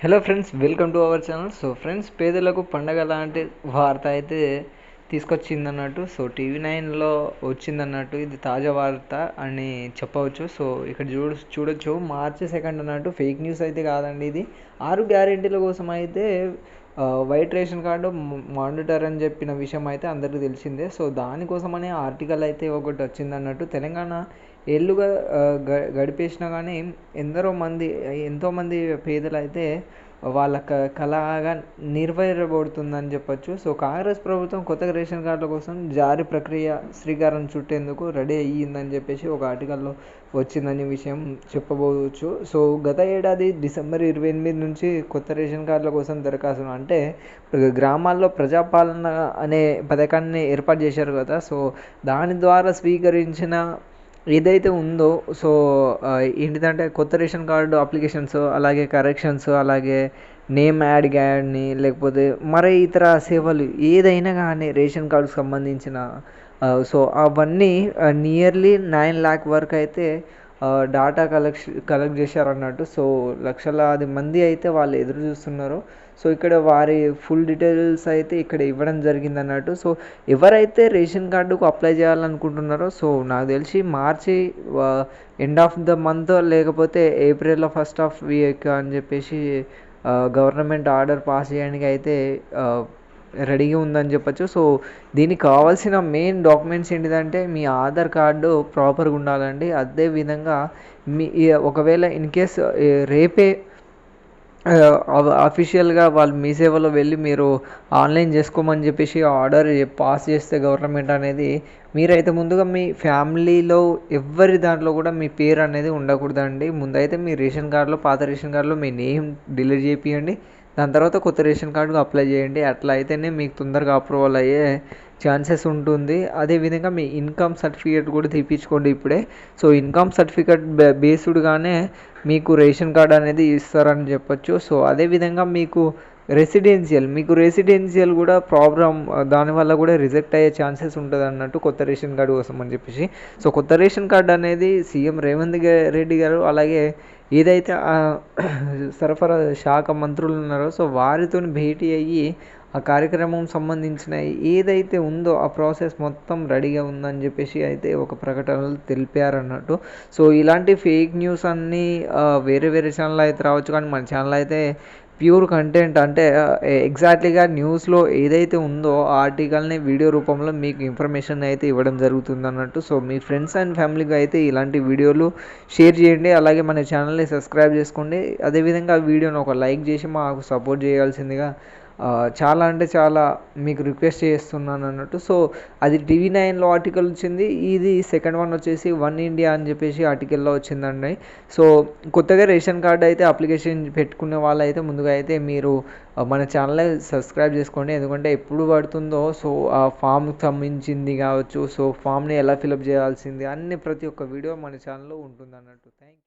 Hello friends welcome to our channel so friends పేదలకు పండగ లాంటి వార్త అయితే తీసుకొచ్చిందన్నట్టు సో టీవీ నైన్లో వచ్చిందన్నట్టు ఇది తాజా వార్త అని చెప్పవచ్చు. సో ఇక్కడ చూడ చూడొచ్చు. మార్చి సెకండ్ అన్నట్టు ఫేక్ న్యూస్ అయితే కాదండి ఇది. ఆరు గ్యారెంటీల కోసం అయితే వైట్ రేషన్ కార్డు మానిటర్ అని చెప్పిన విషయం అయితే అందరికీ తెలిసిందే. సో దానికోసమనే ఆర్టికల్ అయితే ఒకటి వచ్చిందన్నట్టు తెలంగాణ ఏళ్ళుగా గ గడిపేసినా కానీ ఎందరో మంది ఎంతోమంది పేదలైతే వాళ్ళ క కళగా నెరవేరబడుతుందని చెప్పొచ్చు. సో కాంగ్రెస్ ప్రభుత్వం కొత్తగా రేషన్ కార్డుల కోసం జారీ ప్రక్రియ శ్రీకారం చుట్టేందుకు రెడీ అయ్యిందని చెప్పేసి ఒక ఆర్టికల్లో వచ్చిందని విషయం చెప్పబోవచ్చు. సో గత ఏడాది డిసెంబర్ ఇరవై ఎనిమిది నుంచి కొత్త రేషన్ కార్డుల కోసం దరఖాస్తు అంటే గ్రామాల్లో ప్రజాపాలన అనే పథకాన్ని ఏర్పాటు చేశారు కదా. సో దాని ద్వారా స్వీకరించిన ఏదైతే ఉందో సో ఏంటిదంటే కొత్త రేషన్ కార్డు అప్లికేషన్స్ అలాగే కరెక్షన్స్ అలాగే నేమ్ యాడ్ కానీ లేకపోతే మరే ఇతర సేవలు ఏదైనా కానీ రేషన్ కార్డుకు సంబంధించిన సో అవన్నీ నియర్లీ నైన్ ల్యాక్ వరకు అయితే డాటా కలెక్షన్ కలెక్ట్ చేశారు అన్నట్టు సో లక్షలాది మంది అయితే వాళ్ళు ఎదురు చూస్తున్నారు. సో ఇక్కడ వారి ఫుల్ డీటెయిల్స్ అయితే ఇక్కడ ఇవ్వడం జరిగింది అన్నట్టు సో ఎవరైతే రేషన్ కార్డుకు అప్లై చేయాలనుకుంటున్నారో సో నాకు తెలిసి March end of the month లేకపోతే ఏప్రిల్లో ఫస్ట్ ఆఫ్ వీక్ అని చెప్పేసి గవర్నమెంట్ ఆర్డర్ పాస్ చేయడానికి అయితే రెడీగా ఉందని చెప్పొచ్చు. సో దీనికి కావాల్సిన మెయిన్ డాక్యుమెంట్స్ ఏంటిదంటే మీ ఆధార్ కార్డు ప్రాపర్గా ఉండాలండి. అదే విధంగా మీ ఒకవేళ ఇన్ కేస్ రేపే అఫీషియల్గా వాళ్ళు మీ సేవలో వెళ్ళి మీరు ఆన్లైన్ చేసుకోమని చెప్పేసి ఆర్డర్ పాస్ చేస్తే గవర్నమెంట్ అనేది మీరైతే ముందుగా మీ ఫ్యామిలీలో ఎవరి దాంట్లో కూడా మీ పేరు అనేది ఉండకూడదండి. ముందైతే మీ రేషన్ కార్డులో పాత రేషన్ కార్డులో మీ నేమ్ డిలీట్ చేపియండి. దాని తర్వాత కొత్త రేషన్ కార్డుకు అప్లై చేయండి. అట్లా అయితేనే మీకు తొందరగా అప్రూవల్ అయ్యే ఛాన్సెస్ ఉంటుంది. అదేవిధంగా మీ ఇన్కమ్ సర్టిఫికేట్ కూడా తీపించుకోండి ఇప్పుడే. సో ఇన్కమ్ సర్టిఫికేట్ బేస్డ్గానే మీకు రేషన్ కార్డ్ అనేది ఇస్తారని చెప్పొచ్చు. సో అదేవిధంగా మీకు రెసిడెన్షియల్ మీకు రెసిడెన్షియల్ కూడా ప్రాబ్లం దానివల్ల కూడా రిజెక్ట్ అయ్యే ఛాన్సెస్ ఉంటుంది అన్నట్టు కొత్త రేషన్ కార్డు కోసం అని చెప్పేసి. సో కొత్త రేషన్ కార్డు అనేది సీఎం రేవంత్ రెడ్డి గారు అలాగే ఏదైతే ఆ, సరఫరా శాఖ మంత్రులు ఉన్నారో సో వారితో భేటీ అయ్యి ఆ కార్యక్రమం సంబంధించిన ఏదైతే ఉందో ఆ ప్రాసెస్ మొత్తం రెడీగా ఉందని చెప్పేసి అయితే ఒక ప్రకటనలు తెలిపారు అన్నట్టు సో ఇలాంటి ఫేక్ న్యూస్ అన్నీ వేరే వేరే ఛానల్ అయితే రావచ్చు. కానీ మన ఛానల్ అయితే ప్యూర్ కంటెంట్ అంటే ఎగ్జాక్ట్లీగా న్యూస్లో ఏదైతే ఉందో ఆ ఆర్టికల్ని వీడియో రూపంలో మీకు ఇన్ఫర్మేషన్ అయితే ఇవ్వడం జరుగుతుంది అన్నట్టు సో మీ ఫ్రెండ్స్ అండ్ ఫ్యామిలీకి అయితే ఇలాంటి వీడియోలు షేర్ చేయండి. అలాగే మన ఛానల్ని సబ్స్క్రైబ్ చేసుకోండి. అదేవిధంగా ఆ వీడియోని ఒక లైక్ చేసి మాకు సపోర్ట్ చేయాల్సిందిగా చాలా అంటే చాలా మీకు రిక్వెస్ట్ చేస్తున్నాను అన్నట్టు. సో అది టీవీ నైన్లో ఆర్టికల్ వచ్చింది. ఇది సెకండ్ వన్ వచ్చేసి వన్ ఇండియా అని చెప్పేసి ఆర్టికల్లో వచ్చిందండి. సో కొత్తగా రేషన్ కార్డు అయితే అప్లికేషన్ పెట్టుకునే వాళ్ళైతే ముందుగా అయితే మీరు మన ఛానల్ సబ్స్క్రైబ్ చేసుకోండి. ఎందుకంటే ఎప్పుడు పడుతుందో సో ఆ ఫామ్కి సంబంధించింది కావచ్చు సో ఫామ్ని ఎలా ఫిలప్ చేయాల్సింది అన్ని ప్రతి ఒక్క వీడియో మన ఛానల్లో ఉంటుంది అన్నట్టు. థ్యాంక్